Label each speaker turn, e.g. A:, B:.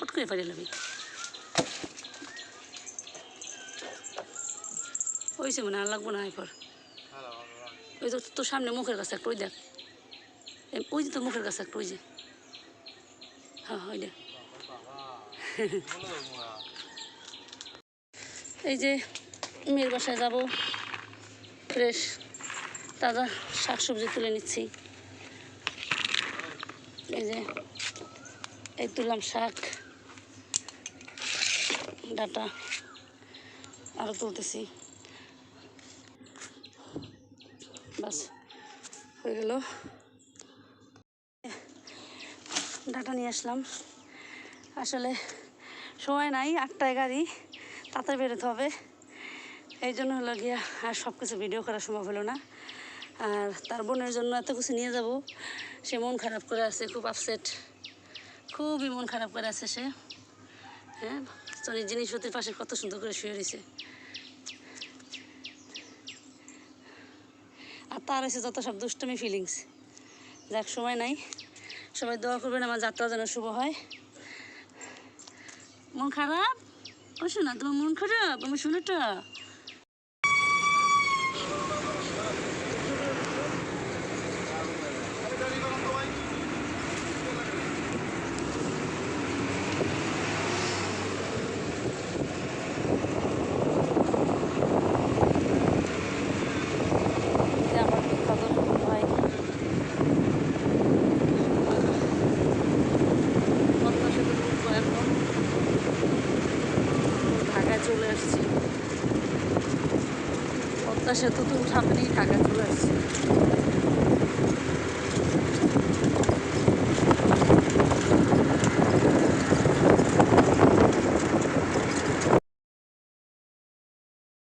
A: পট করে ফাড়িয়ে লাবি হয়েছে মানে আর লাগবো না এরপর। ওই তো তোর সামনে মুখের কাছে একটা, ওই দেখ। ওই যে তোর মুখের কাছে একটা, ওই যে। হ্যাঁ ওই দেখ। এই যে মেয়ের বাসায় যাব, ফ্রেশ, তাজা শাকসবজি তুলে নিচ্ছি। এই যে, এই তুললাম শাক। ডাটা আরও তুলতেছি। বাস, হয়ে গেল। ডাটা নিয়ে আসলাম। আসলে সময় নাই, আটটায় গাড়ি তাতে বেরোতে হবে। এই জন্য হলো গিয়া আর সব কিছু ভিডিও করা সম্ভব হলো না। আর তার বোনের জন্য এত কিছু নিয়ে যাব, সে মন খারাপ করে আছে, খুব আপসেট খুবই মন খারাপ করে আছে সে। হ্যাঁ? সনি জিনিসপত্রের পাশে কত সুন্দর করে শুয়ে রয়েছে। আর তার হয়েছে যত সব দুষ্টমি ফিলিংস যাক, সময় নাই। সবাই দোয়া করবেন, আমার যাত্রা যেন শুভ হয়। মন খারাপ? ও শোনা তোমার মন খারাপ? আমার শোনাটা যে আমার বিখ্যাত ভাই পদ্মা সেতু উঠবো এখন আসছি। পদ্মা সেতু তো সামনেই ঢাকা চলে আসছি।